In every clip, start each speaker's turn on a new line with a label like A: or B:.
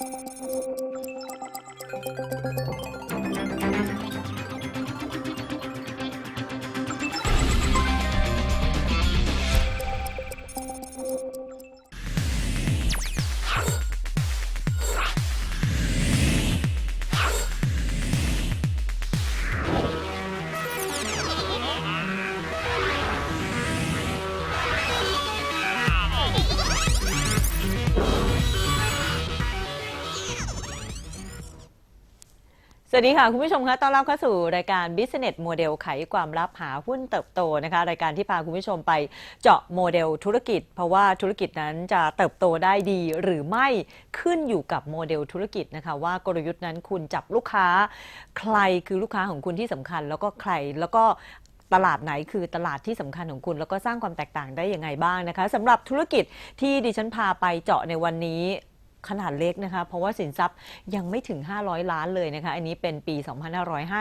A: Thank you. สวัสดีค่ะ คุณผู้ชมคะต้อนรับเข้าสู่รายการ Business Model ไขความลับหาหุ้นเติบโตนะคะ รายการที่พาคุณผู้ชมไปเจาะโมเดลธุรกิจ เพราะว่าธุรกิจนั้นจะเติบโตได้ดีหรือไม่ขึ้นอยู่กับโมเดลธุรกิจนะคะ ว่ากลยุทธ์นั้นคุณจับลูกค้า ใครคือลูกค้าของคุณที่สำคัญ แล้วก็ใครแล้วก็ตลาดไหนคือตลาดที่สำคัญของคุณ แล้วก็สร้างความแตกต่างได้ยังไงบ้างนะคะสำหรับธุรกิจที่ดิฉันพาไปเจาะในวันนี้ ขนาดเล็กนะคะเพราะว่าสินทรัพย์ยังไม่ถึง 500 ล้านเลยนะคะ อันนี้เป็นปี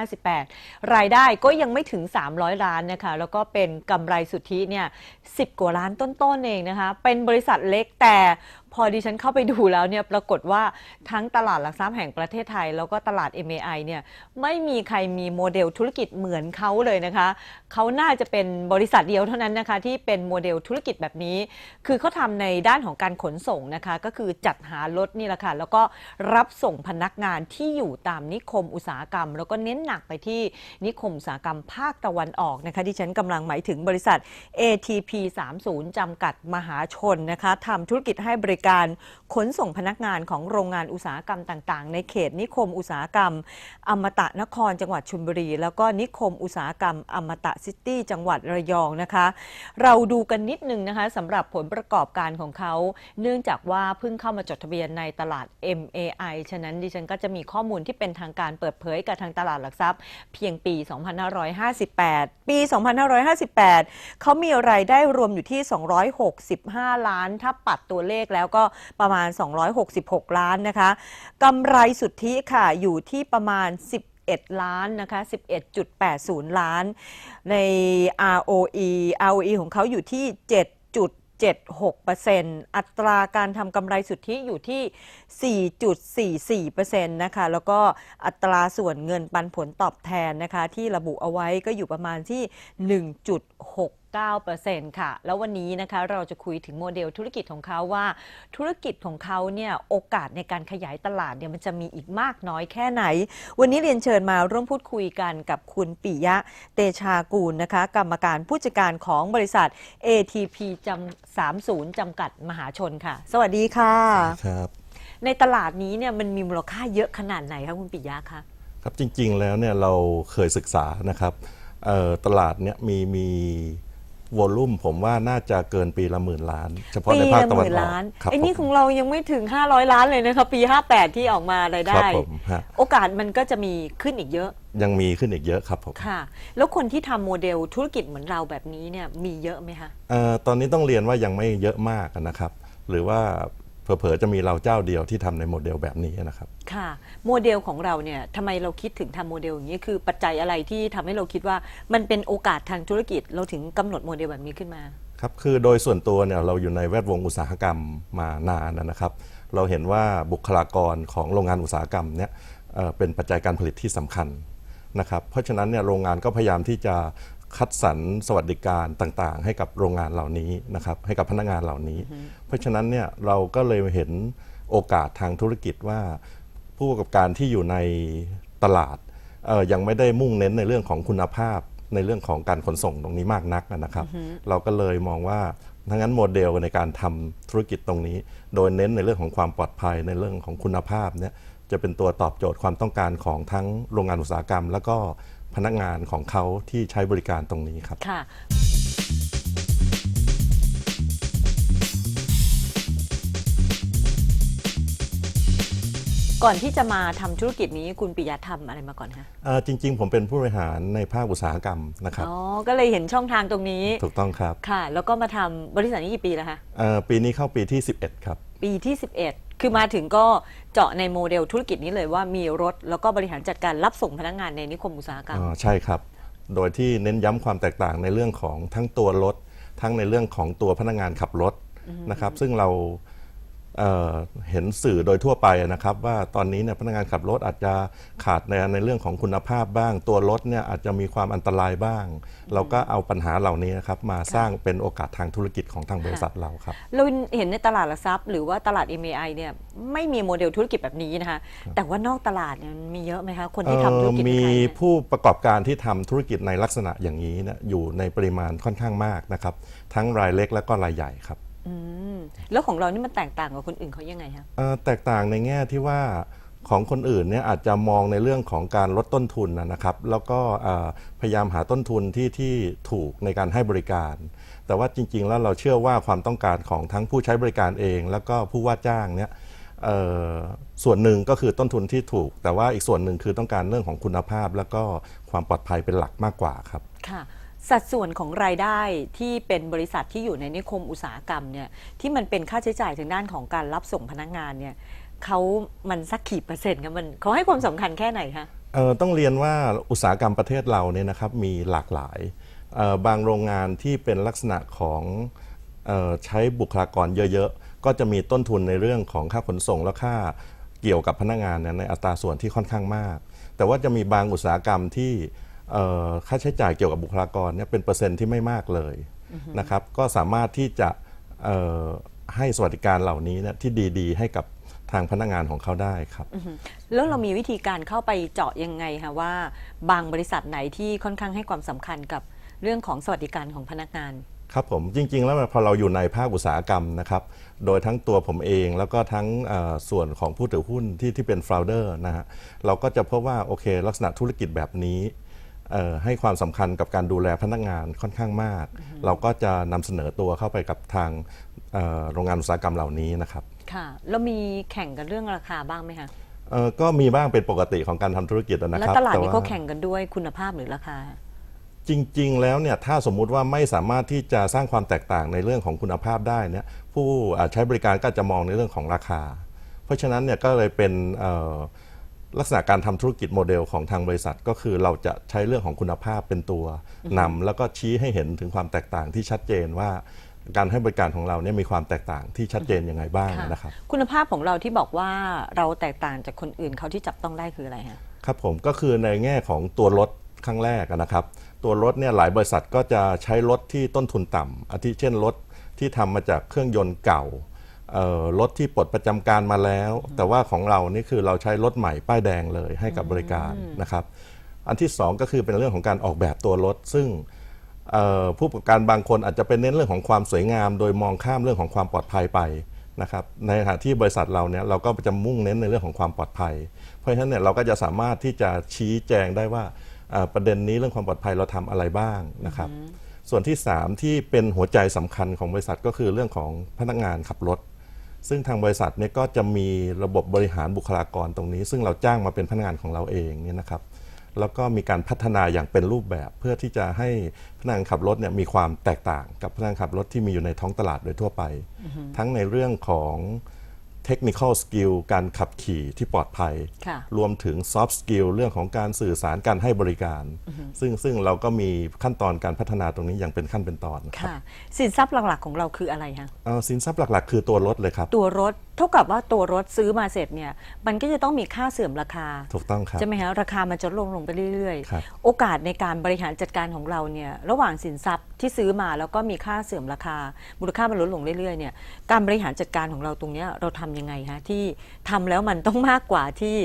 A: 2558 รายได้ก็ยังไม่ถึง 300 ล้านนะคะ แล้วก็เป็นกำไรสุทธิเนี่ย10 กว่าล้านต้นๆเองนะคะ เป็นบริษัทเล็กแต่พอดิฉันเข้าไปดูแล้วเนี่ยปรากฏว่าทั้งตลาดหลักทรัพย์แห่งประเทศไทย แล้วก็ตลาด MAI เนี่ยไม่มีใครมีโมเดลธุรกิจเหมือนเขาเลยนะคะ เขาน่าจะเป็นบริษัทเดียวเท่านั้นนะคะ ที่เป็นโมเดลธุรกิจแบบนี้ คือเขาทำในด้านของการขนส่งนะคะ ก็คือจัดหารถนี่แหละค่ะ แล้วก็รับส่งพนักงานที่อยู่ตามนิคมอุตสาหกรรม แล้วก็เน้นหนักไปที่นิคมอุตสาหกรรมภาคตะวันออกนะคะที่ฉันกำลังหมายถึงบริษัท ATP 30จำกัดมหาชนนะคะทำธุรกิจให้บริการขนส่งพนักงานของโรงงานอุตสาหกรรมต่าง ๆ ในเขตนิคมอุตสาหกรรม อมตะนครจังหวัดชลบุรี แล้วก็นิคมอุตสาหกรรม อมตะซิตี้จังหวัดระยองนะคะ เราดูกันนิดนึงนะคะสำหรับผลประกอบการของเขา เนื่องจากว่าเพิ่งเข้ามาจดทะเบียนในตลาด MAI ฉะนั้นดิฉันก็จะมีข้อมูลที่เป็นทางการเปิดเผยกับทางตลาดหลักทรัพย์ เพียงปี 2558 ปี 2558 เขามีรายได้รวมอยู่ที่ 265 ล้าน ถ้าปัดตัวเลขแล้วก็ประมาณ 266 ล้านนะคะกำไรสุทธิค่ะอยู่ที่ประมาณ11ล้านนะคะ 11.80 ล้าน ใน ROE ROE ของเขาอยู่ที่ 7.76%อัตราการทำกำไรสุทธิอยู่ที่ 4.44%นะคะ แล้วก็อัตราส่วนเงินปันผลตอบแทนนะคะ ที่ระบุเอาไว้ก็อยู่ประมาณที่ 1.6 1.69%ค่ะ แล้ววันนี้นะคะเราจะคุยถึงโมเดลธุรกิจของเขาว่า ธุรกิจของเขาเนี่ยโอกาสในการขยายตลาดเนี่ยมันจะมีอีกมากน้อยแค่ไหน วันนี้เรียนเชิญมาร่วมพูดคุยกันกับคุณปิยะเตชากูลนะคะ กรรมการผู้จัดการของบริษัท ATP จำ30จำกัดมหาชนค่ะ สวัสดีค่ะ
B: ครับ
A: ในตลาดนี้เนี่ยมันมีมูลค่าเยอะขนาดไหนคะคุณปิยะคะ
B: ครับจริงๆแล้วเนี่ยเราเคยศึกษานะครับเอ่อตลาดเนี่ยมีมี วอลลุ่มผมว่าน่าจะเกินปีละหมื่นล้าน เฉพาะ
A: ปี
B: ในภาค
A: ละ
B: ตะ
A: ห
B: วัน
A: มื่น
B: ออก
A: ล้าน
B: ครับ
A: ไอ้นี่
B: ผม
A: ของเรายังไม่ถึง 500 ล้านเลยนะคะปี 58 ที่ออกมา
B: ครั
A: รายได้
B: บผมฮะ
A: โอกาสมันก็จะมีขึ้นอีกเยอะ
B: ยังมีขึ้นอีกเยอะครับผม
A: ค่ะ แล้วคนที่ทำโมเดลธุรกิจเหมือนเราแบบนี้เนี่ยมีเยอะไหมคะ
B: เอ่อตอนนี้ต้องเรียนว่ายังไม่เยอะมากนะครับ หรือว่า เผลอๆจะมีเราเจ้าเดียวที่ทำในโมเดลแบบนี้นะครับ
A: ค่ะ โมเดลของเราเนี่ยทำไมเราคิดถึงทำโมเดลอย่างนี้ คือปัจจัยอะไรที่ทำให้เราคิดว่ามันเป็นโอกาสทางธุรกิจ เราถึงกำหนดโมเดลแบบนี้ขึ้นมา
B: ครับ คือโดยส่วนตัวเนี่ยเราอยู่ในแวดวงอุตสาหกรรมมานานนะครับ เราเห็นว่าบุคลากรของโรงงานอุตสาหกรรมเนี่ยเอ่อเป็นปัจจัยการผลิตที่สำคัญนะครับ เพราะฉะนั้นเนี่ยโรงงานก็พยายามที่จะ คัดสรรสวัสดิการต่างๆ ให้กับโรงงานเหล่านี้นะครับให้กับพนักงานเหล่านี้ เพราะฉะนั้นเนี่ยเราก็เลยเห็นโอกาสทางธุรกิจว่า ผู้ประกอบการที่อยู่ในตลาดเอ่อยังไม่ได้มุ่งเน้นในเรื่องของคุณภาพในเรื่องของการขนส่งตรงนี้มากนักนะครับ เราก็เลยมองว่าทั้งนั้นโมเดลในการทำธุรกิจตรงนี้ โดยเน้นในเรื่องของความปลอดภัยในเรื่องของคุณภาพเนี่ยจะเป็นตัวตอบโจทย์ความต้องการของทั้งโรงงานอุตสาหกรรม แล้วก็ พนักงานของเขาที่ใช้บริการตรงนี้ครับ
A: ค่ะ ก่อนที่จะมาทำธุรกิจนี้คุณปิยะทำอะไรมาก่อนคะ
B: เอ่อจริง ๆ ผมเป็นผู้บริหารในภาคอุตสาหกรรมนะครับ
A: อ๋อ ก็เลยเห็นช่องทางตรงนี้
B: ถูกต้องครับ
A: ค่ะ แล้วก็มาทำบริษัทนี้กี่ปีแล้วคะ
B: เอ่อปีนี้เข้าปีที่ 11 ครับ
A: ปีที่ 11 คือมาถึงก็เจาะในโมเดลธุรกิจนี้เลยว่ามีรถ แล้วก็บริหารจัดการรับส่งพนักงานในนิคมอุตสาหกรรม
B: อ๋อใช่ครับ โดยที่เน้นย้ำความแตกต่างในเรื่องของทั้งตัวรถ ทั้งในเรื่องของตัวพนักงานขับรถนะครับ ซึ่งเรา เอ่อเห็นสื่อโดยทั่วไปนะครับ ว่าตอนนี้เนี่ยพนักงานขับรถอาจจะขาดในในเรื่องของคุณภาพบ้าง ตัวรถเนี่ยอาจจะมีความอันตรายบ้าง เราก็เอาปัญหาเหล่านี้นะครับมาสร้างเป็นโอกาสทางธุรกิจของทางบริษัทเราครับ
A: เราเห็นในตลาดหลักทรัพย์ หรือว่าตลาด MAI เนี่ยไม่มีโมเดลธุรกิจแบบนี้นะคะแต่ว่านอกตลาดเนี่ยมันมีเยอะไหมคะคนที่ทำธุรกิจ
B: เอ่อมี
A: ไทยเนี่ย
B: ผู้ประกอบการที่ทำธุรกิจในลักษณะอย่างนี้เนี่ยอยู่ในปริมาณค่อนข้างมากนะครับ ทั้งรายเล็กและก็รายใหญ่ครับ
A: อืมแล้วของเรานี่มันแตกต่างกับคนอื่นเขายังไงคะ
B: เอ่อแตกต่างในแง่ที่ว่าของคนอื่นเนี่ยอาจจะมองในเรื่องของการลดต้นทุนนะนะครับ แล้วก็เอ่อพยายามหาต้นทุนที่ที่ถูกในการให้บริการ แต่ว่าจริง ๆ แล้วเราเชื่อว่าความต้องการของทั้งผู้ใช้บริการเอง แล้วก็ผู้ว่าจ้างเนี่ยเอ่อส่วนหนึ่งก็คือต้นทุนที่ถูก แต่ว่าอีกส่วนหนึ่งคือต้องการเรื่องของคุณภาพ แล้วก็ความปลอดภัยเป็นหลักมากกว่าครับ
A: ค่ะ สัดส่วนของรายได้ที่เป็นบริษัทที่อยู่ในนิคมอุตสาหกรรมเนี่ยที่มันเป็นค่าใช้จ่ายทางด้านของการรับส่งพนักงานเนี่ยเขามันสักกี่เปอร์เซ็นต์คะมันเขาให้ความสำคัญแค่ไหนคะ
B: เอ่อต้องเรียนว่าอุตสาหกรรมประเทศเราเนี่ยนะครับมีหลากหลายเอ่อบางโรงงานที่เป็นลักษณะของเออใช้บุคลากรเยอะๆ ก็จะมีต้นทุนในเรื่องของค่าขนส่งและค่าเกี่ยวกับพนักงานเนยในอัตราส่วนที่ค่อนข้างมาก แต่ว่าจะมีบางอุตสาหกรรมที่ ค่าใช้จ่ายเกี่ยวกับบุคลากรเนี่ยเป็นเปอร์เซ็นต์ที่ไม่มากเลยนะครับก็สามารถที่จะเอ่อให้สวัสดิการเหล่านี้เนี่ยที่ดีๆ ให้กับทางพนักงานของเขาได้ครับ
A: แล้วเรามีวิธีการเข้าไปเจาะยังไงคะว่า บางบริษัทไหนที่ค่อนข้างให้ความสำคัญกับเรื่องของสวัสดิการของพนักงาน
B: ครับผมจริง ๆ แล้วพอเราอยู่ในภาคอุตสาหกรรมนะครับ โดยทั้งตัวผมเองแล้วก็ทั้งเอ่อส่วนของผู้ถือหุ้นที่ที่เป็นฟลาวเดอร์นะฮะเราก็จะพบว่าโอเค ลักษณะธุรกิจแบบนี้เอ่อ ให้ความสำคัญกับการดูแลพนักงานค่อนข้างมาก เราก็จะนำเสนอตัวเข้าไปกับทางเอ่อโรงงานอุตสาหกรรมเหล่านี้นะครับ
A: ค่ะแล้วมีแข่งกันเรื่องราคาบ้างไหมคะ
B: เอ่อก็มีบ้างเป็นปกติของการทำธุรกิจนะ
A: และ
B: ครับ
A: ตลาดนี้
B: ว่
A: เขาแข่งกันด้วยคุณภาพหรือราคา
B: จริง ๆ แล้วเนี่ยถ้าสมมุติว่าไม่สามารถที่จะสร้างความแตกต่างในเรื่องของคุณภาพได้เนี่ยผู้อ่าใช้บริการก็จะมองในเรื่องของราคา เพราะฉะนั้นเนี่ยก็เลยเป็นเอ่อ ลักษณะการทำธุรกิจโมเดลของทางบริษัทก็คือเราจะใช้เรื่องของคุณภาพเป็นตัวนำแล้วก็ชี้ให้เห็นถึงความแตกต่างที่ชัดเจนว่าการให้บริการของเราเนี่ยมีความแตกต่างที่ชัดเจนยังไงบ้าง
A: ค่ะ
B: นะครับ
A: คุณภาพของเราที่บอกว่าเราแตกต่างจากคนอื่นเขาที่จับต้องได้คืออะไรฮะ
B: ครับผมก็คือในแง่ของตัวรถครั้งแรกอะนะครับ ตัวรถเนี่ยหลายบริษัทก็จะใช้รถที่ต้นทุนต่ำอาทิเช่นรถที่ทำมาจากเครื่องยนต์เก่าเอ่อ รถที่ปลดประจำการมาแล้ว แต่ว่าของเรานี่คือเราใช้รถใหม่ป้ายแดงเลยให้กับบริการนะครับ อันที่สองก็คือเป็นเรื่องของการออกแบบตัวรถ ซึ่งเอ่อผู้ประกอบการบางคนอาจจะเป็นเน้นเรื่องของความสวยงาม โดยมองข้ามเรื่องของความปลอดภัยไปนะครับในขณะที่บริษัทเราเนี่ยเราก็จะมุ่งเน้นในเรื่องของความปลอดภัย เพราะฉะนั้นเนี่ยเราก็จะสามารถที่จะชี้แจงได้ว่าเอ่อประเด็นนี้เรื่องความปลอดภัยเราทำอะไรบ้างนะครับ ส่วนที่ 3 ที่เป็นหัวใจสำคัญของบริษัทก็คือเรื่องของพนักงานขับรถ ซึ่งทางบริษัทเนี่ยก็จะมีระบบบริหารบุคลากรตรงนี้ ซึ่งเราจ้างมาเป็นพนักงานของเราเองเนี่ยนะครับแล้วก็มีการพัฒนาอย่างเป็นรูปแบบเพื่อที่จะให้พนักงานขับรถเนี่ยมีความแตกต่างกับพนักงานขับรถที่มีอยู่ในท้องตลาดโดยทั่วไป ทั้งในเรื่องของ เทคนิคอลสกิลการขับขี่ที่ปลอดภัย
A: ค่ะ
B: รวมถึงซอฟต์สกิลเรื่องของการสื่อสารการให้บริการ ซึ่งซึ่งเราก็มีขั้นตอนการพัฒนาตรงนี้อย่างเป็นขั้นเป็นตอนครับ
A: ค่ะสินทรัพย์หลักๆของเราคืออะไรฮะ
B: เอ่อสินทรัพย์หลักๆ คือตัวรถเลยครับ
A: ตัวรถ เท่ากับว่าตัวรถซื้อมาเสร็จเนี่ยมันก็จะต้องมีค่าเสื่อมราคา
B: ถูกต้องครับ
A: ใช่ไหมคะราคามันจะลงลงไปเรื่อย
B: ครับ
A: ๆ โอกาสในการบริหารจัดการของเราเนี่ยระหว่างสินทรัพย์ที่ซื้อมาแล้วก็มีค่าเสื่อมราคา มูลค่ามันลดลงเรื่อยๆเนี่ยการบริหารจัดการของเราตรงเนี้ยเราทำยังไงคะที่ทำแล้วมันต้องมากกว่าที่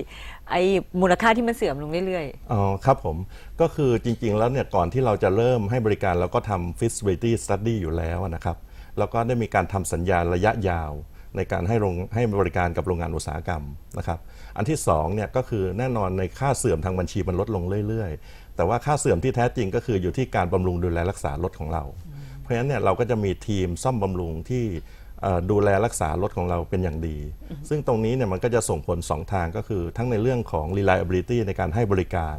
A: ไอ้มูลค่าที่มันเสื่อมลงเรื่อย
B: อ๋อครับผมก็คือจริงๆแล้วเนี่ยก่อนที่เราจะเริ่มให้บริการเราก็ทำ feasibility study อยู่แล้วนะครับ แล้วก็ได้มีการทำสัญญาระยะยาว ในการให้โรงให้บริการกับโรงงานอุตสาหกรรมนะครับ อันที่สองเนี่ยก็คือแน่นอนในค่าเสื่อมทางบัญชีมันลดลงเรื่อยๆ แต่ว่าค่าเสื่อมที่แท้จริงก็คืออยู่ที่การบำรุงดูแลรักษารถของเรา เพราะฉะนั้นเนี่ยเราก็จะมีทีมซ่อมบำรุงที่ดูแลรักษารถของเราเป็นอย่างดี ซึ่งตรงนี้เนี่ยมันก็จะส่งผล 2 ทางก็คือ ทั้งในเรื่องของ reliability ในการให้บริการ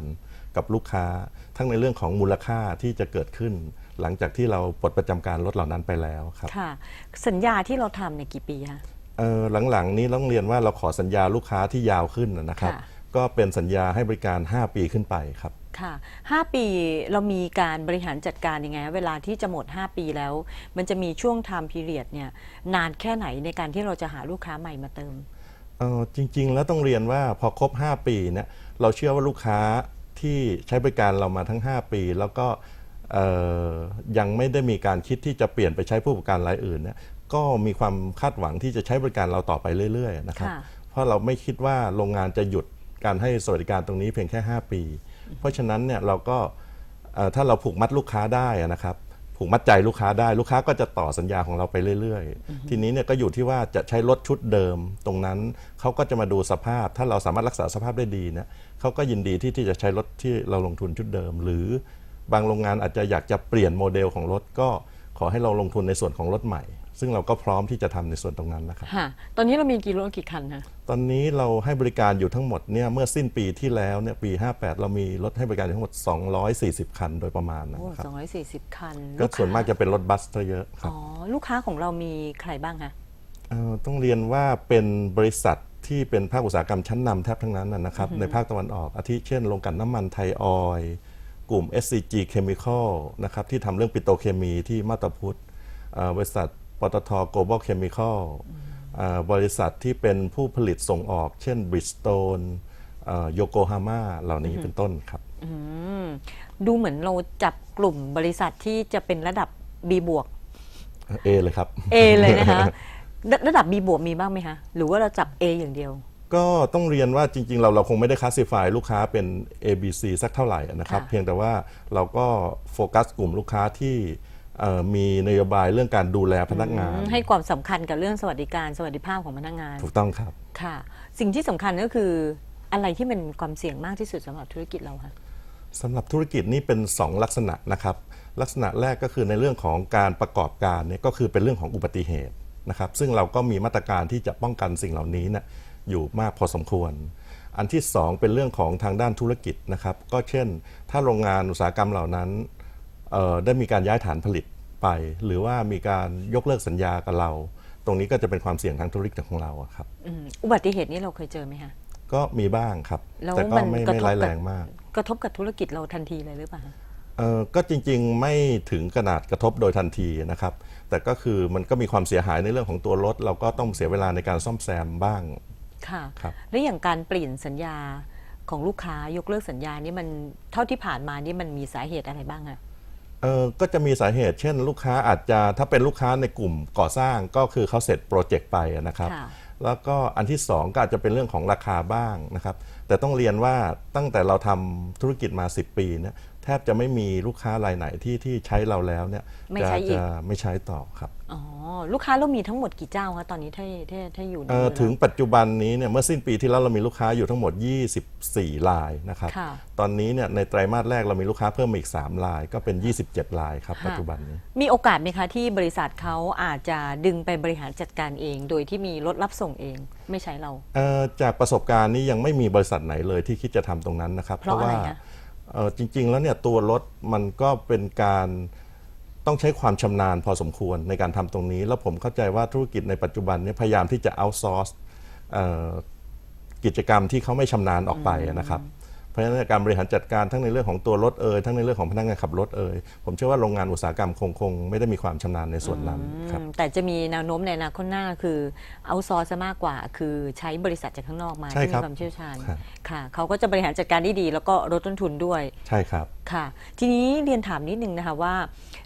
B: กับลูกค้า ทั้งในเรื่องของมูลค่าที่จะเกิดขึ้น หลังจากที่เราปลดประจำการรถเหล่านั้นไปแล้วครับ
A: ๆค่ะ สัญญาที่เราทำเนี่ยกี่ปีคะ
B: เอ่อหลังๆนี้ต้องเรียนว่าเราขอสัญญาลูกค้าที่ยาวขึ้นนะครับ
A: ค่ะ
B: ก็เป็นสัญญาให้บริการ 5 ปีขึ้นไปครับ
A: ค่ะ5ปีเรามีการบริหารจัดการยังไงคะเวลาที่จะหมด 5 ปีแล้ว มันจะมีช่วง time period เนี่ยนานแค่ไหนในการที่เราจะหาลูกค้าใหม่มาเติม
B: เอ่อจริงๆ แล้วต้องเรียนว่าพอครบ 5 ปีเนี่ยเราเชื่อว่าลูกค้าที่ใช้บริการเรามาทั้ง 5 ปี แล้วก็เอ่อ ยังไม่ได้มีการคิดที่จะเปลี่ยนไปใช้ผู้ประกันรายอื่นเนี่ยก็มีความคาดหวังที่จะใช้บริการเราต่อไปเรื่อยๆนะครับ
A: ค่ะ
B: เพราะเราไม่คิดว่าโรงงานจะหยุดการให้สวัสดิการตรงนี้เพียงแค่ 5 ปี เพราะฉะนั้นเนี่ยเราก็เอ่อถ้าเราผูกมัดลูกค้าได้อะนะครับผูกมัดใจลูกค้าได้ลูกค้าก็จะต่อสัญญาของเราไปเรื่อยๆ ทีนี้เนี่ยก็อยู่ที่ว่าจะใช้รถชุดเดิม ตรงนั้นเขาก็จะมาดูสภาพ ถ้าเราสามารถรักษาสภาพได้ดีเนี่ยเขาก็ยินดีที่ที่จะใช้รถที่เราลงทุนชุดเดิม หรือ บางโรงงานอาจจะอยากจะเปลี่ยนโมเดลของรถก็ขอให้เราลงทุนในส่วนของรถใหม่ ซึ่งเราก็พร้อมที่จะทำในส่วนตรงนั้นนะครับ
A: ค่ะตอนนี้เรามีกี่รถกี่คันคะ
B: ตอนนี้เราให้บริการอยู่ทั้งหมดเนี่ยเมื่อสิ้นปีที่แล้วเนี่ยปี 58 เรามีรถให้บริการอยู่ทั้งหมด 240 คันโดยประมาณนะ
A: โอ้
B: ครับ
A: สองร้อยสี่สิบคัน
B: ก็
A: ลูค้
B: ส่วนมากจะเป็นรถบัสซะเยอะครับ
A: อ๋อลูกค้าของเรามีใครบ้างคะ
B: เอ่อต้องเรียนว่าเป็นบริษัทที่เป็นภาคอุตสาหกรรมชั้นนำแทบทั้งนั้นนะนะครับในภาคตะวันออกอาทิเช่นโรงกลั่นน้ำมันไทยออยล์ กลุ่ม SCG Chemical นะครับที่ทำเรื่องปิโตรเคมีที่มาตาพุทธเอ่อบริษัทปตท Global Chemical เอ่อบริษัทที่เป็นผู้ผลิตส่งออก เช่น Bridgestone โยโกฮาม่าเหล่านี้เป็นต้นครับ
A: อืมดูเหมือนเราจับกลุ่มบริษัทที่จะเป็นระดับ B บวก
B: เอเลยครับ
A: A เลยนะคะระระดับ B บวกมีบ้างไหมคะ หรือว่าเราจับ A อย่างเดียว
B: ก็ต้องเรียนว่าจริง ๆ เราเราคงไม่ได้คลาสสิฟายลูกค้าเป็น A B C สักเท่าไหร่นะครับ
A: ค่ะ
B: เพียงแต่ว่าเราก็โฟกัสกลุ่มลูกค้าที่เอ่อมีนโยบายเรื่องการดูแลพนักงาน
A: ให้ความสำคัญกับเรื่องสวัสดิการสวัสดิภาพของพนักงาน
B: ถูกต้องครับ
A: ค่ะ สิ่งที่สำคัญก็คืออะไรที่เป็นความเสี่ยงมากที่สุดสำหรับธุรกิจเราคะ
B: สำหรับธุรกิจนี้เป็น 2 ลักษณะนะครับ ลักษณะแรกก็คือในเรื่องของการประกอบการเนี่ยก็คือเป็นเรื่องของอุบัติเหตุนะครับซึ่งเราก็มีมาตรการที่จะป้องกันสิ่งเหล่านี้นะ อยู่มากพอสมควร อันที่ 2 เป็นเรื่องของทางด้านธุรกิจนะครับก็เช่น ถ้าโรงงานอุตสาหกรรมเหล่านั้นเอ่อได้มีการย้ายฐานผลิตไป หรือว่ามีการยกเลิกสัญญากับเรา ตรงนี้ก็จะเป็นความเสี่ยงทางธุรกิจของเราอะครับ
A: อืมอุบัติเหตุนี้เราเคยเจอไหมคะ
B: ก็มีบ้างครับ
A: แล้ว
B: แต่ก็
A: มัน
B: ไม่
A: กระ
B: ไม่
A: ทบ
B: ร้าย
A: กับ
B: แรงมาก
A: กระทบกับธุรกิจเราทันทีเลยหรือเปล่าคะ
B: เอ่อก็จริงๆไม่ถึงขนาดกระทบโดยทันทีนะครับ แต่ก็คือมันก็มีความเสียหายในเรื่องของตัวรถ เราก็ต้องเสียเวลาในการซ่อมแซมบ้าง
A: ค่ะ
B: ครับ
A: แล้วอย่างการเปลี่ยนสัญญาของลูกค้ายกเลิกสัญญานี่มันเท่าที่ผ่านมานี่มันมีสาเหตุอะไรบ้างอะ
B: เออก็จะมีสาเหตุ เช่น ลูกค้าอาจจะถ้าเป็นลูกค้าในกลุ่มก่อสร้างก็คือเขาเสร็จโปรเจกต์ไปนะครับ
A: ค่ะ
B: แล้วก็อันที่สองก็อาจจะเป็นเรื่องของราคาบ้างนะครับ แต่ต้องเรียนว่าตั้งแต่เราทำธุรกิจมา 10 ปีเนี่ย แทบจะไม่มีลูกค้ารายไหนที่ที่ใช้เราแล้วเนี่ย
A: ไม่
B: จะ
A: ใช้อีก
B: จะไม่ใช้ต่อครับ
A: อ๋อ ลูกค้าเรามีทั้งหมดกี่เจ้าคะตอนนี้ถ้าถ้าถ้าอยู่ใน
B: เอ่อ
A: มือเรา
B: ถึงปัจจุบันนี้เนี่ยเมื่อสิ้นปีที่แล้วเรามีลูกค้าอยู่ทั้งหมด 24รายนะครับ
A: ค่ะ
B: ตอนนี้เนี่ยในไตรมาสแรกเรามีลูกค้าเพิ่มมาอีก 3 ราย ก็เป็น 27รายครับ
A: ค่ะ
B: ปัจจุบันนี้
A: มีโอกาสไหมคะที่บริษัทเขาอาจจะดึงไปบริหารจัดการเอง โดยที่มีรถรับส่งเอง ไม่ใช้เรา
B: เอ่อจากประสบการณ์นี้ยังไม่มีบริษัทไหนเลยที่คิดจะทำตรงนั้นนะครับ
A: เพราะอะไร
B: ว่า
A: คะ
B: เออจริง ๆ แล้วเนี่ยตัวรถมันก็เป็นการต้องใช้ความชำนาญพอสมควรในการทำตรงนี้ แล้วผมเข้าใจว่าธุรกิจในปัจจุบันเนี่ยพยายามที่จะ outsource เอ่อกิจกรรมที่เขาไม่ชำนาญออกไปนะครับ ราะฉะนั้นการบริหารจัดการทั้งในเรื่องของตัวรถเอ่ยทั้งในเรื่องของพนักงานขับรถเอ่ยผมเชื่อว่าโรงงานอุตสาหกรรมคงคงไม่ได้มีความชำนาญในส่วนนั้นครับ
A: อืมแต่จะมีแนวโน้มในอนาคตหน้าคือเอาซอร์ซะมากกว่า คือใช้บริษัทจากข้างนอกมา
B: ใช่
A: ที่
B: ครั
A: มี
B: บ
A: ความเชี่ยวชาญ
B: ครับ
A: ค่ะเขาก็จะบริหารจัดการได้ดี แล้วก็ลดต้นทุนด้วย
B: ใช่ครับ
A: ค่ะ ทีนี้เรียนถามนิดนึงนะคะว่า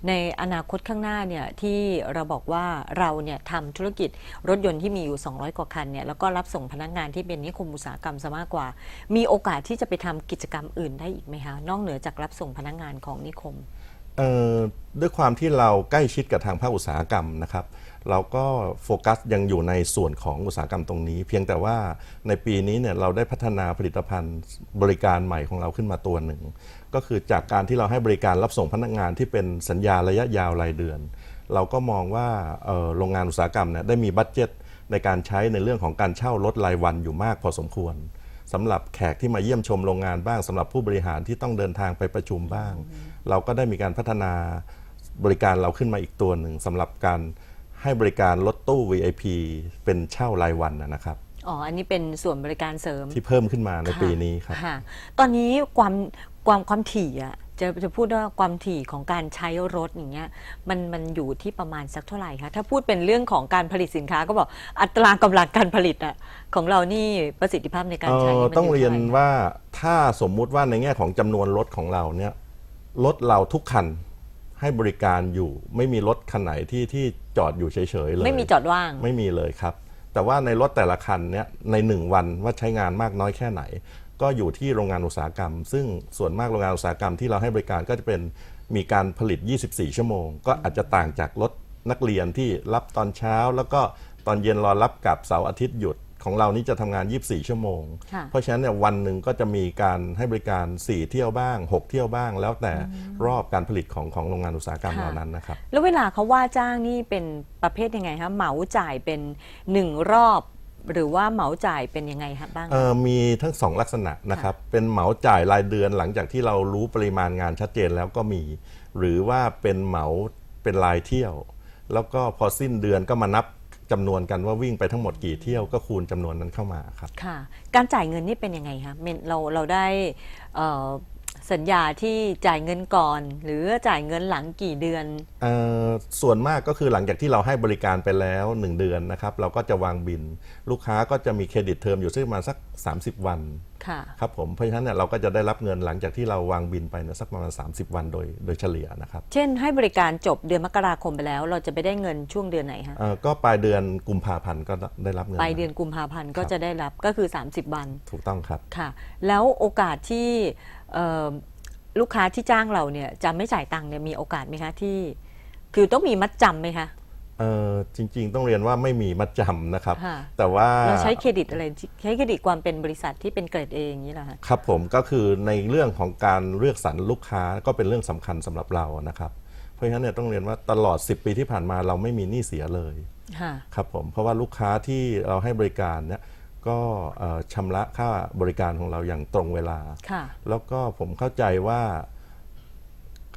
A: ในอนาคตข้างหน้าเนี่ยที่เราบอกว่าเราเนี่ยทำธุรกิจรถยนต์ที่มีอยู่ 200 กว่าคันเนี่ยแล้วก็รับส่งพนักงานที่เป็นนิคมอุตสาหกรรมซะมากกว่า มีโอกาสที่จะไปทำกิจกรรมอื่นได้อีกไหมคะนอกเหนือจากรับส่งพนักงานของนิคม
B: เอ่อด้วยความที่เราใกล้ชิดกับทางภาคอุตสาหกรรมนะครับ เราก็โฟกัสยังอยู่ในส่วนของอุตสาหกรรมตรงนี้ เพียงแต่ว่าในปีนี้เนี่ยเราได้พัฒนาผลิตภัณฑ์บริการใหม่ของเราขึ้นมาตัวหนึ่ง ก็คือจากการที่เราให้บริการรับส่งพนักงานที่เป็นสัญญาระยะยาวรายเดือน เราก็มองว่าเอ่อโรงงานอุตสาหกรรมเนี่ยได้มีบัตเจ็ตในการใช้ในเรื่องของการเช่ารถรายวันอยู่มากพอสมควร สำหรับแขกที่มาเยี่ยมชมโรงงานบ้างสำหรับผู้บริหารที่ต้องเดินทางไปประชุมบ้าง เราก็ได้มีการพัฒนาบริการเราขึ้นมาอีกตัวหนึ่งสำหรับการให้บริการรถตู้ VIP เป็นเช่ารายวันนะนะครับ
A: อ๋อ อันนี้เป็นส่วนบริการเสริม
B: ที่เพิ่มขึ้นมาใน
A: ค่ะ
B: ปีนี้ครับ
A: ค่ะ ตอนนี้ความความความถี่อะ จะจะพูดว่าความถี่ของการใช้รถอย่างเงี้ยมันมันอยู่ที่ประมาณสักเท่าไหร่คะถ้าพูดเป็นเรื่องของการผลิตสินค้าก็บอกอัตรากำลังการผลิตอะของเรานี่ประสิทธิภาพในการ
B: เอ่
A: ใช้
B: อ
A: นี่มัน
B: ต้องเรียน
A: ท่าไห
B: ว่าถ้าสมมุติว่าในแง่ของจำนวนรถของเราเนี่ยรถเราทุกคันให้บริการอยู่ ไม่มีรถคันไหนที่ที่จอดอยู่เฉยๆเลย
A: ไม่มีจอดว่าง
B: ไม่มีเลยครับ แต่ว่าในรถแต่ละคันเนี่ยในหนึ่งวันว่าใช้งานมากน้อยแค่ไหน ก็อยู่ที่โรงงานอุตสาหกรรม ซึ่งส่วนมากโรงงานอุตสาหกรรมที่เราให้บริการก็จะเป็นมีการผลิต 24 ชั่วโมง ก็อาจจะต่างจากรถนักเรียนที่รับตอนเช้า แล้วก็ตอนเย็นรอรับกลับเสาร์อาทิตย์หยุดของเรานี่จะทำงาน 24 ชั่วโมง
A: ค่ะ
B: เพราะฉะนั้นเนี่ยวันหนึ่งก็จะมีการให้บริการ 4 เที่ยวบ้าง 6 เที่ยวบ้าง แล้วแต่รอบการผลิตของของโรงงานอุตสาหกรรม
A: ค่ะ
B: เหล่านั้นนะครับ
A: แล้วเวลาเขาว่าจ้างนี่เป็นประเภทยังไงคะเหมาจ่ายเป็นหนึ่งรอบ หรือว่าเหมาจ่ายเป็นยังไงคะบ้าง
B: เอ่อมีทั้งสองลักษณะนะครับ เป็นเหมาจ่ายรายเดือนหลังจากที่เรารู้ปริมาณงานชัดเจนแล้วก็มี หรือว่าเป็นเหมาเป็นรายเที่ยว แล้วก็พอสิ้นเดือนก็มานับจำนวนกันว่าวิ่งไปทั้งหมดกี่เที่ยวก็คูณจำนวนนั้นเข้ามาครับ
A: ค่ะ การจ่ายเงินนี่เป็นยังไงคะเมนเราเราได้เอ่อ สัญญาที่จ่ายเงินก่อน หรือจ่ายเงินหลังกี่เดือน
B: เอ่อส่วนมากก็คือหลังจากที่เราให้บริการไปแล้ว 1 เดือนนะครับ เราก็จะวางบิน ลูกค้าก็จะมีเครดิตเทอมอยู่ซึ่งประมาณสัก 30 วัน
A: ค่ะ
B: ครับผมเพราะฉะนั้นเนี่ยเราก็จะได้รับเงินหลังจากที่เราวางบินไปเนี่ยสักประมาณ 30 วันโดยโดยเฉลี่ยนะครับ
A: เช่นให้บริการจบเดือนมกราคมไปแล้ว เราจะไปได้เงินช่วงเดือนไหนคะ
B: เอ่อก็ปลายเดือนกุมภาพันธ์ก็ได้รับเงิน
A: ปลายเดือนกุมภาพันธ์ก็จะได้รับก็คือ 30 วัน
B: ถูกต้องครับ
A: ค่ะแล้วโอกาสที่เอ่อ ลูกค้าที่จ้างเราเนี่ยจะไม่จ่ายตังค์เนี่ยมีโอกาสไหมคะที่ คือต้องมีมัดจำไหมคะ
B: เออจริงๆ ต้องเรียนว่าไม่มีมัดจำนะครับ
A: ค่ะ
B: แต่ว่า
A: เราใช้เครดิตอะไรที่ใช้เครดิตความเป็นบริษัทที่เป็นเกรดเออย่างนี้เหรอคะ
B: ครับผมก็คือในเรื่องของการเลือกสรรลูกค้าก็เป็นเรื่องสำคัญสำหรับเรานะครับ เพราะฉะนั้นเนี่ยต้องเรียนว่าตลอด 10 ปีที่ผ่านมาเราไม่มีหนี้เสียเลย
A: ค่ะ
B: ครับผมเพราะว่าลูกค้าที่เราให้บริการเนี่ย ก็เอ่อชำระค่าบริการของเราอย่างตรงเวลา
A: ค่ะ
B: แล้วก็ผมเข้าใจว่า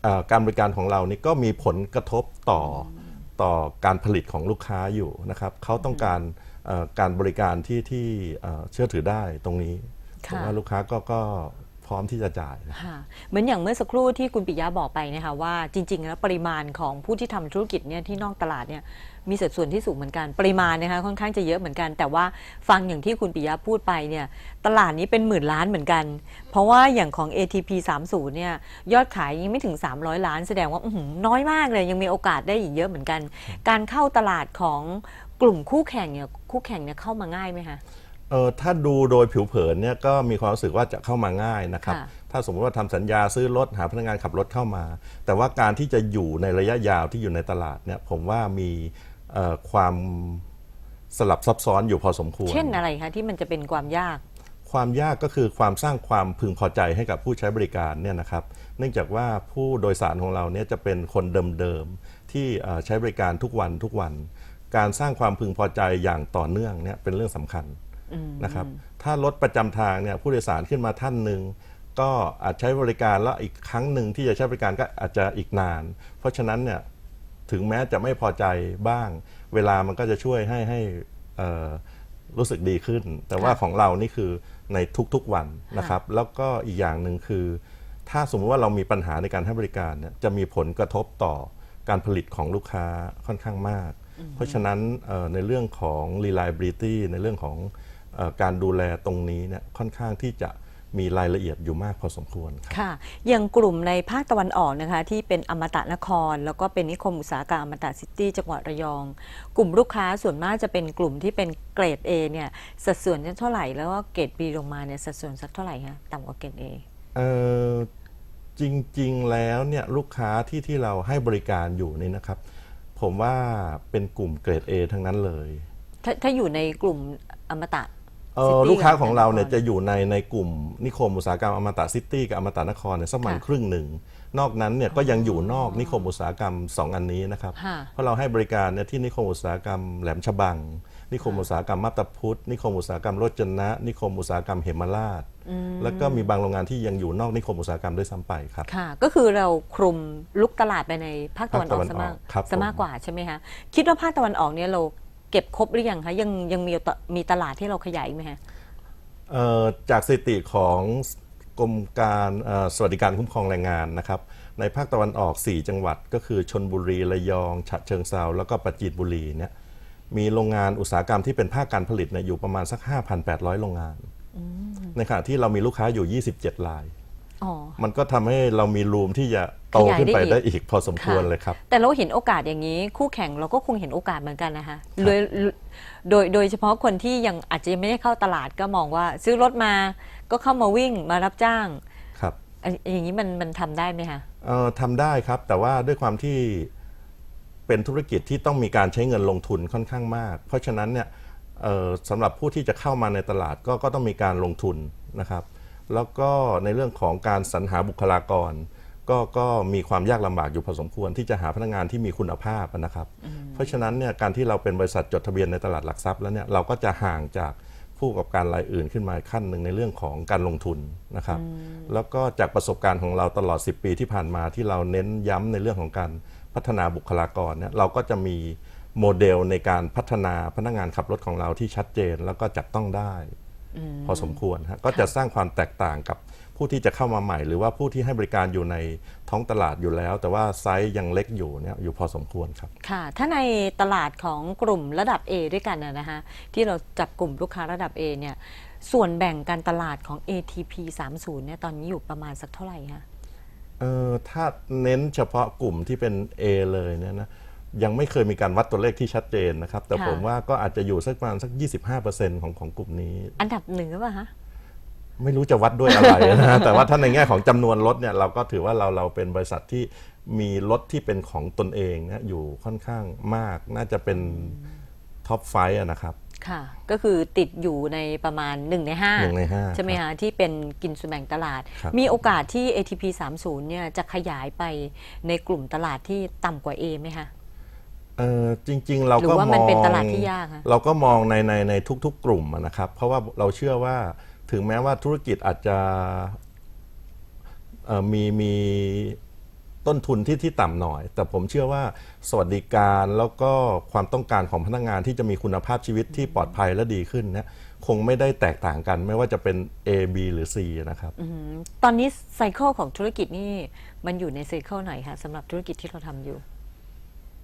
B: เอ่อการบริการของเรานี่ก็มีผลกระทบต่อต่อการผลิตของลูกค้าอยู่นะครับเขาต้องการเอ่อการบริการที่ที่เอ่อเชื่อถือได้ตรงนี้
A: ค่ะ
B: ผมว่าลูกค้าก็ก็ พร้อมที่จะจ่ายนะ
A: ค่ะเหมือนอย่างเมื่อสักครู่ที่คุณปิยะบอกไปนะคะว่าจริง ๆ แล้วปริมาณของผู้ที่ทำธุรกิจเนี่ยที่นอกตลาดเนี่ยมีสัดส่วนที่สูงเหมือนกันปริมาณนะคะค่อนข้างจะเยอะเหมือนกัน แต่ว่าฟังอย่างที่คุณปิยะพูดไปเนี่ยตลาดนี้เป็นหมื่นล้านเหมือนกัน เพราะว่าอย่างของ ATP 30เนี่ยยอดขายยังไม่ถึง 300 ล้านแสดงว่าอื้อหือน้อยมากเลยยังมีโอกาสได้อีกเยอะเหมือนกัน การเข้าตลาดของกลุ่มคู่แข่งเนี่ยคู่แข่งเนี่ยเข้ามาง่ายไหมคะ
B: เออถ้าดูโดยผิวเผินเนี่ยก็มีความรู้สึกว่าจะเข้ามาง่ายนะครับ
A: ค่ะ
B: ถ้าสมมติว่าทำสัญญาซื้อรถหาพนักงานขับรถเข้ามา แต่ว่าการที่จะอยู่ในระยะยาวที่อยู่ในตลาดเนี่ยผมว่ามีเอ่อความสลับซับซ้อนอยู่พอสมควร
A: เช่นอะไรคะที่มันจะเป็นความยาก
B: ความยากก็คือความสร้างความพึงพอใจให้กับผู้ใช้บริการเนี่ยนะครับ เนื่องจากว่าผู้โดยสารของเราเนี่ยจะเป็นคนเดิมๆที่เอ่อใช้บริการทุกวันทุกวัน การสร้างความพึงพอใจอย่างต่อเนื่องเนี่ยเป็นเรื่องสำคัญ นะครับถ้ารถประจำทางเนี่ยผู้โดยสารขึ้นมาท่านหนึ่งก็อาจใช้บริการแล้วอีกครั้งหนึ่งที่จะใช้บริการก็อาจจะอีกนาน เพราะฉะนั้นเนี่ยถึงแม้จะไม่พอใจบ้าง เวลามันก็จะช่วยให้ให้เอ่อรู้สึกดีขึ้น แต่ว่า
A: ค่ะ
B: ของเรานี่คือในทุกๆวันนะครับ แล้วก็อีกอย่างหนึ่งคือ ถ้าสมมติว่าเรามีปัญหาในการให้บริการเนี่ยจะมีผลกระทบต่อการผลิตของลูกค้าค่อนข้างมาก เพราะฉะนั้นเอ่อในเรื่องของ reliability ในเรื่องของเออ การดูแลตรงนี้เนี่ยค่อนข้างที่จะมีรายละเอียดอยู่มากพอสมควรครับ
A: ค่ะ อย่างกลุ่มในภาคตะวันออกนะคะที่เป็นอมตะนคร แล้วก็เป็นนิคมอุตสาหกรรมอมตะซิตี้จังหวัดระยอง กลุ่มลูกค้าส่วนมากจะเป็นกลุ่มที่เป็นเกรด A เนี่ยสัดส่วนเท่าไหร่ แล้วก็เกรด B ลงมาเนี่ยสัดส่วนสักเท่าไหร่คะต่ำกว่าเกรด A
B: เอ่อจริงๆแล้วเนี่ยลูกค้าที่ที่เราให้บริการอยู่นี่นะครับ ผมว่าเป็นกลุ่มเกรด A ทั้งนั้นเลย
A: ถ้าถ้าอยู่ในกลุ่มอมตะ
B: เอ่อ
A: City
B: ลูกค้าของเราเนี่ย
A: กับ
B: จะอยู่ในในกลุ่มนิคมอุตสาหกรรมอมตะซิตี้กับอมตะนครเนี่ยสักประมาณ
A: ค่ะ
B: ครึ่งหนึ่ง นอกนั้นเนี่ยก็ยังอยู่นอกนิคมอุตสาหกรรม 2 อันนี้นะครับ
A: ค่ะ
B: เพราะเราให้บริการเนี่ยที่นิคมอุตสาหกรรมแหลมฉบัง นิคมอุตสาหกรรมมาบตาพุธนิคมอุตสาหกรรมโรจนะ นิคมอุตสาหกรรมเหมราช แล้วก็มีบางโรงงานที่ยังอยู่นอกนิคมอุตสาหกรรมด้วยซ้ำไปครับ
A: ค่ะ ก็คือเราคลุมลุกตลาดไปในภาคตะวันออก
B: ภาค
A: ซะ
B: ตะวันอ
A: มา
B: อกกครับ
A: ซะมาก
B: ผม
A: กว่าใช่ไหมคะคิดว่าภาคตะวันออกเนี่ยเรา เก็บครบหรือยังคะยังยังมีตมีตลาดที่เราขยายอีกไหมคะ
B: เอ่อจากสถิติของกรมการเอ่อสวัสดิการคุ้มครองแรงงานนะครับ ในภาคตะวันออก 4 จังหวัดก็คือชนบุรีระยองฉะเชิงเซาแล้วก็ปราจีนบุรีเนี่ยมีโรงงานอุตสาหกรรมที่เป็นภาคการผลิตเนี่ยอยู่ประมาณสัก 5,800 โรงงาน ในขณะที่เรามีลูกค้าอยู่ 27ราย
A: อ๋อ
B: มันก็ทำให้เรามีรูมที่จะโต
A: ขยาย
B: ขึ้นไป
A: ได้
B: ได้
A: อีก
B: อีกพอสมควร
A: ค่ะ
B: เลยครับ
A: แต่เราเห็นโอกาสอย่างนี้ คู่แข่งเราก็คงเห็นโอกาสเหมือนกันนะคะโดยโดยโดยเฉพาะคนที่ยังอาจจะยังไม่ได้เข้าตลาดก็มองว่า ซื้อรถมาก็เข้ามาวิ่งมารับจ้าง
B: ครับ
A: อันอย่างนี้มันมันทำได้ไหมคะ
B: เอ่อทำได้ครับ แต่ว่าด้วยความที่เป็นธุรกิจที่ต้องมีการใช้เงินลงทุนค่อนข้างมาก เพราะฉะนั้นเนี่ยเอ่อสำหรับผู้ที่จะเข้ามาในตลาดก็ก็ต้องมีการลงทุนนะครับ แล้วก็ในเรื่องของการสรรหาบุคลากร ก็ก็มีความยากลำบากอยู่พอสมควรที่จะหาพนักงานที่มีคุณภาพนะครับ เพราะฉะนั้นเนี่ยการที่เราเป็นบริษัทจดทะเบียนในตลาดหลักทรัพย์แล้วเนี่ยเราก็จะห่างจากผู้ประกอบการรายอื่นขึ้นมาขั้นหนึ่งในเรื่องของการลงทุนนะครับ แล้วก็จากประสบการณ์ของเราตลอด 10 ปีที่ผ่านมาที่เราเน้นย้ำในเรื่องของการพัฒนาบุคลากรเนี่ยเราก็จะมีโมเดลในการพัฒนาพนักงานขับรถของเราที่ชัดเจนแล้วก็จับต้องได้ พอสมควรฮะก็จะสร้างความแตกต่างกับผู้ที่จะเข้ามาใหม่ หรือว่าผู้ที่ให้บริการอยู่ในท้องตลาดอยู่แล้ว แต่ว่าไซส์ยังเล็กอยู่เนี่ยอยู่พอสมควรครับ
A: ค่ะ ถ้าในตลาดของกลุ่มระดับ A ด้วยกันนะนะคะที่เราจับกลุ่มลูกค้าระดับ A เนี่ยส่วนแบ่งการตลาดของ ATP 30เนี่ยตอนนี้อยู่ประมาณสักเท่าไหร่คะ
B: เออถ้าเน้นเฉพาะกลุ่มที่เป็น A เลยเนี่ยนะ ยังไม่เคยมีการวัดตัวเลขที่ชัดเจนนะครับ แต่
A: ค่ะ
B: ผมว่าก็อาจจะอยู่สักประมาณสัก 25%ของของกลุ่มนี้
A: อันดับหนึ่งหรือเปล่าคะ
B: ไม่รู้จะวัดด้วยอะไรนะฮะแต่ว่าถ้าในแง่ของจำนวนรถเนี่ยเราก็ถือว่าเราเราเป็นบริษัทที่มีรถที่เป็นของตนเองเนี่ยอยู่ค่อนข้างมาก น่าจะเป็นท็อปไฟนะครับ
A: ค่ะ ก็คือติดอยู่ในประมาณ 1 ใน5
B: หนึ่งในห้า
A: ใช่ไหมคะที่เป็นกินส่วนแบ่งตลาด
B: ครับ
A: มีโอกาสที่ ATP 30เนี่ยจะขยายไปในกลุ่มตลาดที่ต่ำกว่า A ไหมคะ
B: เออจริงๆ เรา
A: หรื
B: ก็
A: อว่ามมัน
B: อง
A: เป็นตลาดที่ยากคะ
B: เราก็มองในในในทุกๆ กลุ่มอะนะครับ เพราะว่าเราเชื่อว่าถึงแม้ว่าธุรกิจอาจจะเอ่อมีมีต้นทุนที่ที่ต่ำหน่อย แต่ผมเชื่อว่าสวัสดิการแล้วก็ความต้องการของพนักงานที่จะมีคุณภาพชีวิตที่ปลอดภัยและดีขึ้นเนี่ยคงไม่ได้แตกต่างกัน ไม่ว่าจะเป็น A B หรือ C นะครับ
A: อืมตอนนี้ไซเคิลของธุรกิจนี่มันอยู่ในไซเคิลไหนคะสำหรับธุรกิจที่เราทำอยู่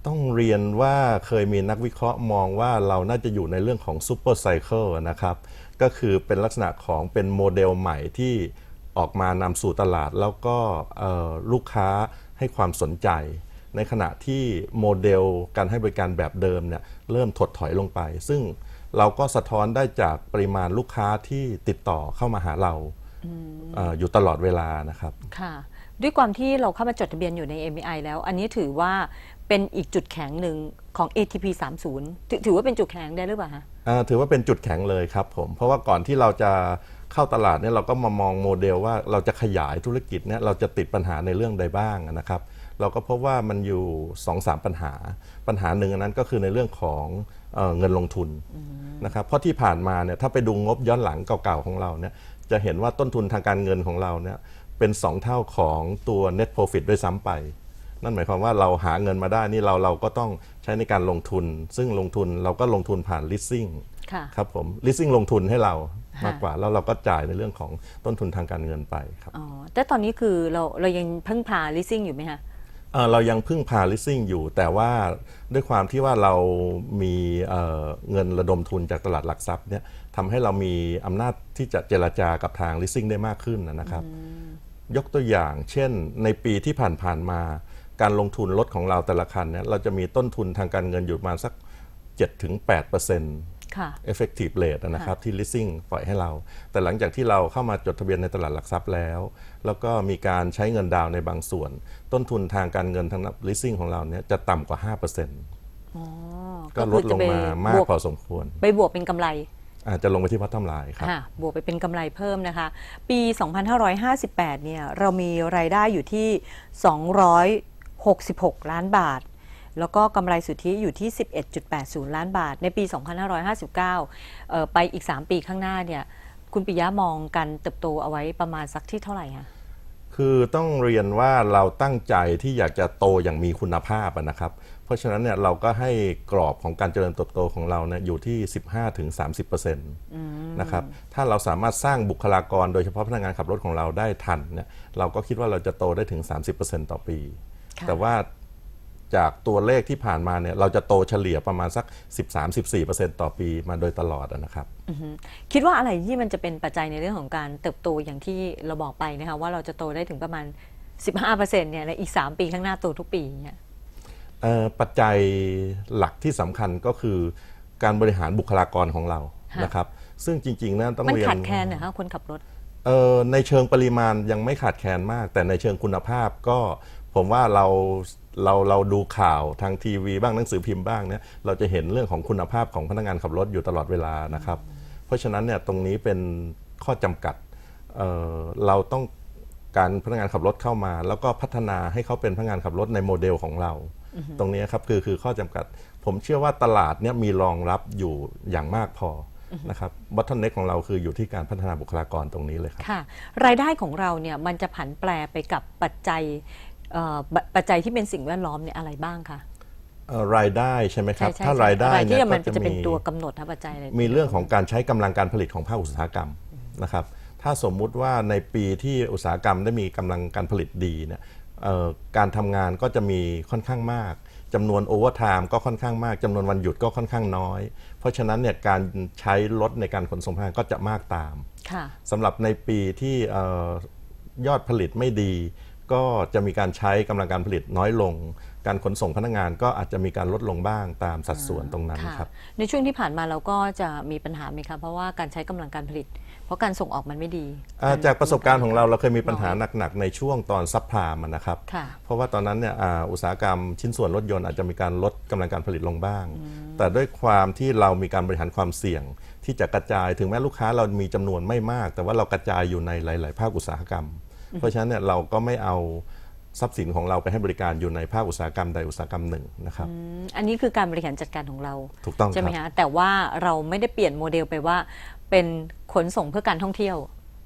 B: ต้องเรียนว่าเคยมีนักวิเคราะห์มองว่าเราน่าจะอยู่ในเรื่องของซูเปอร์ไซเคิลนะครับ ก็คือเป็นลักษณะของเป็นโมเดลใหม่ที่ออกมานำสู่ตลาดแล้วก็ลูกค้าให้ความสนใจ ในขณะที่โมเดลการให้บริการแบบเดิมเนี่ยเริ่มถดถอยลงไป ซึ่งเราก็สะท้อนได้จากปริมาณลูกค้าที่ติดต่อเข้ามาหาเราอออยู่ตลอดเวลานะครับ
A: ค่ะ ด้วยความที่เราเข้ามาจดทะเบียนอยู่ใน MBI แล้ว อันนี้ถือว่า เป็นอีกจุดแข็งหนึ่งของ ATP 30ถือถือว่าเป็นจุดแข็งได้หรือเปล่าคะ
B: อ่าถือว่าเป็นจุดแข็งเลยครับผมเพราะว่าก่อนที่เราจะเข้าตลาดเนี่ยเราก็มามองโมเดลว่าเราจะขยายธุรกิจเนี่ยเราจะติดปัญหาในเรื่องใดบ้างนะครับ เราก็พบว่ามันอยู่2-3ปัญหา ปัญหาหนึ่งอันนั้นก็คือในเรื่องของเออเงินลงทุนนะครับเพราะที่ผ่านมาเนี่ยถ้าไปดูงบย้อนหลังเก่าๆของเราเนี่ยจะเห็นว่าต้นทุนทางการเงินของเราเนี่ยเป็น 2 เท่าของตัว net profit ด้วยซ้ำไป นั่นหมายความว่าเราหาเงินมาได้นี่เราเราก็ต้องใช้ในการลงทุน ซึ่งลงทุนเราก็ลงทุนผ่าน leasing
A: ค่ะ
B: ครับผม leasing ลงทุนให้เรา
A: ค่ะ
B: มากกว่า แล้วเราก็จ่ายในเรื่องของต้นทุนทางการเงินไปครับ
A: อ๋อแต่ตอนนี้คือเราเรายังพึ่งพา leasing อยู่ไหมคะ
B: เอ่อเรายังพึ่งพา leasing อยู่ แต่ว่าด้วยความที่ว่าเรามีเอ่อเงินระดมทุนจากตลาดหลักทรัพย์เนี่ยทำให้เรามีอำนาจที่จะเจรจากับทาง leasing ได้มากขึ้นนะครับ ยกตัวอย่าง เช่น ในปีที่ผ่านๆมา การลงทุนรถของเราแต่ละคันเนี่ยเราจะมีต้นทุนทางการเงินอยู่ประมาณสัก 7-8%
A: ค่ะ
B: effective rate นะครับที่ leasing ปล่อยให้เรา แต่หลังจากที่เราเข้ามาจดทะเบียนในตลาดหลักทรัพย์แล้ว แล้วก็มีการใช้เงินดาวน์ในบางส่วน ต้นทุนทางการเงินทาง leasing ของเราเนี่ยจะต่ำกว่า 5%
A: อ๋อ
B: ก็ลดลงมามาก
A: บวก
B: พอสมควร
A: ไปบวกเป็นกำไร
B: อาจจะลงไปที่พัฒนาลายครับ
A: ค่ะบวกไปเป็นกำไรเพิ่มนะคะ ปี 2558 เนี่ยเรามีรายได้อยู่ที่ 266 ล้านบาท แล้วก็กำไรสุทธิอยู่ที่ 11.80 ล้านบาท ในปี 2559เอ่อไปอีก 3 ปีข้างหน้าเนี่ยคุณปิยะมองการเติบโตเอาไว้ประมาณสักที่เท่าไหร่คะ
B: คคือต้องเรียนว่าเราตั้งใจที่อยากจะโตอย่างมีคุณภาพอะนะครับ เพราะฉะนั้นเนี่ยเราก็ให้กรอบของการเจริญเติบโตของเราเนี่ยอยู่ที่ 15-30%นะครับ ถ้าเราสามารถสร้างบุคลากรโดยเฉพาะพนักงานขับรถของเราได้ทันเนี่ยเราก็คิดว่าเราจะโตได้ถึง 30%ต่อปี
A: ค่ะ
B: แต่ว่าจากตัวเลขที่ผ่านมาเนี่ยเราจะโตเฉลี่ยประมาณสัก 13-14%ต่อปีมาโดยตลอดอะนะครับ
A: คิดว่าอะไรที่มันจะเป็นปัจจัยในเรื่องของการเติบโตอย่างที่เราบอกไปนะคะว่าเราจะโตได้ถึงประมาณ 15%เนี่ยในอีก 3 ปีข้างหน้าโตทุกปีเนี่ย
B: เอ่อปัจจัยหลักที่สำคัญก็คือการบริหารบุคลากรของเรา
A: ค่ะ
B: นะครับ ซึ่งจริงๆนะต้อง
A: มัน
B: เรียน
A: ขาดแคลนนะคะคนขับรถ
B: เอ่อในเชิงปริมาณยังไม่ขาดแคลนมาก แต่ในเชิงคุณภาพก็ ผมว่าเราเราเราดูข่าวทางทีวีบ้างหนังสือพิมพ์บ้างเนี่ยเราจะเห็นเรื่องของคุณภาพของพนักงานขับรถอยู่ตลอดเวลานะครับ เพราะฉะนั้นเนี่ยตรงนี้เป็นข้อจำกัดเเราต้องการพนักงานขับรถเข้ามา แล้วก็พัฒนาให้เขาเป็นพนักงานขับรถในโมเดลของเรา ตรงนี้ครับคือคือข้อจำกัด ผมเชื่อว่าตลาดเนี่ยมีรองรับอยู่อย่างมากพอนะครับบัตเทิลเน็กของเราคืออยู่ที่การพัฒนาบุคลากรตรงนี้เลยครับ
A: ค่ะรายได้ของเราเนี่ยมันจะผันแปรไปกับปัจจัย ปัปัจจัยที่เป็นสิ่งแวดล้อมเนี่ยอะไรบ้างคะ
B: เอ่อรายได้ใช่ไหมครับ
A: ใช่ใช่
B: ถ้ารายได้
A: อะไร
B: เนี่
A: ที่
B: ย
A: มัน
B: ก็
A: จะเป็น
B: มี
A: ตัวกำหนดนะปัจจัยอะไร
B: มีเรื่องของการใช้กำลังการผลิตของภาคอุตสาหกรรมนะครับ ถ้าสมมุติว่าในปีที่อุตสาหกรรมได้มีกำลังการผลิตดีเนี่ยเอ่อการทำงานก็จะมีค่อนข้างมากจำนวนโอเวอร์ไทม์ก็ค่อนข้างมากจำนวนวันหยุดก็ค่อนข้างน้อย เพราะฉะนั้นเนี่ยการใช้รถในการขนส่งพนักงานก็จะมากตาม
A: ค่ะ
B: สำหรับในปีที่เอ่อยอดผลิตไม่ดี ก็จะมีการใช้กำลังการผลิตน้อยลง การขนส่งพนักงานก็อาจจะมีการลดลงบ้างตามสัดส่วนตรงนั้น
A: ค่ะ
B: ครับ
A: ในช่วงที่ผ่านมาเราก็จะมีปัญหาไหมคะเพราะว่าการใช้กำลังการผลิต เพราะการส่งออกมันไม่ดี
B: อ่าจากประสบการณ์ของเราเราเคยมีปัญหาหนักๆ ในช่วงตอนซัพพลามอะนะครับ
A: ค่ะ
B: เพราะว่าตอนนั้นเนี่ยอ่าอุตสาหกรรมชิ้นส่วนรถยนต์อาจจะมีการลดกำลังการผลิตลงบ้าง แต่ด้วยความที่เรามีการบริหารความเสี่ยง ที่จะกระจายถึงแม้ลูกค้าเรามีจำนวนไม่มาก แต่ว่าเรากระจายอยู่ในหลาย ๆ ภาคอุตสาหกรรม เพราะฉะนั้นเนี่ยเราก็ไม่เอาทรัพย์สินของเราไปให้บริการอยู่ในภาคอุตสาหกรรมใดอุตสาหกรรมหนึ่งนะครับ
A: อืมอันนี้คือการบริหารจัดการของเรา
B: ถูกต้อง
A: ใช่ไหม
B: ครับ
A: คะแต่ว่าเราไม่ได้เปลี่ยนโมเดลไปว่าเป็นขนส่งเพื่อการท่องเที่ยว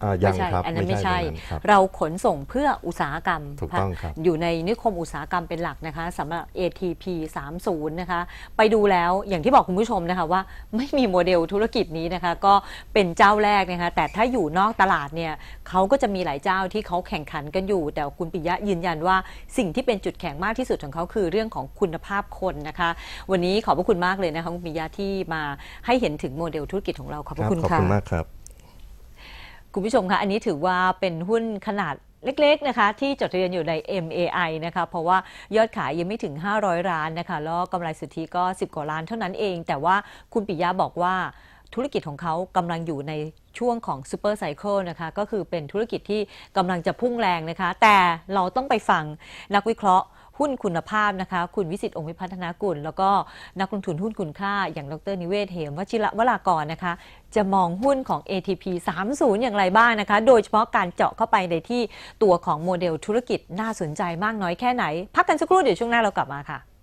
B: อ่ายัง
A: ไม่ใช่
B: ครับ
A: อันนั้นไม่ใช่
B: อย่างนั้นครับ
A: เราขนส่งเพื่ออุตสาหกรรม
B: ถูกต้องครับ
A: อยู่ในนิคมอุตสาหกรรมเป็นหลักนะคะสำหรับ ATP 30 นะคะ ไปดูแล้วอย่างที่บอกคุณผู้ชมนะคะว่าไม่มีโมเดลธุรกิจนี้นะคะ ก็เป็นเจ้าแรกนะคะ แต่ถ้าอยู่นอกตลาดเนี่ยเขาก็จะมีหลายเจ้าที่เขาแข่งขันกันอยู่ แต่คุณปิยะยืนยันว่าสิ่งที่เป็นจุดแข็งมากที่สุดของเขาคือเรื่องของคุณภาพคนนะคะ วันนี้ขอบพระคุณมากเลยนะคะคุณปิยะที่มาให้เห็นถึงโมเดลธุรกิจของเราขอบพ
B: ครั
A: ระ
B: บ
A: คุณ
B: ขอบ
A: ค่ะ
B: คุณมากครับ
A: คุณผู้ชมคะอันนี้ถือว่าเป็นหุ้นขนาดเล็กๆนะคะที่จดทะเบียนอยู่ใน MAI นะคะเพราะว่ายอดขายยังไม่ถึง 500 ล้านนะคะแล้วกำไรสุทธิก็ 10 กว่าล้านเท่านั้นเอง แต่ว่าคุณปิยะบอกว่าธุรกิจของเขากำลังอยู่ในช่วงของ Super Cycle นะคะก็คือเป็นธุรกิจที่กำลังจะพุ่งแรงนะคะ แต่เราต้องไปฟังนักวิเคราะห์ หุ้นคุณภาพนะคะ คุณวิสิตองค์วิพัฒนากุล แล้วก็นักลงทุนหุ้นคุณค่า อย่างดรนิเวศเหมวชิระวรากรนะคะ จะมองหุ้นของ ATP 30 อย่างไรบ้างนะคะ โดยเฉพาะการเจาะเข้าไปในที่ตัวของโมเดลธุรกิจน่าสนใจมากน้อยแค่ไหน พักกันสักครู่เดี๋ยวช่วงหน้าเรากลับมาค่ะ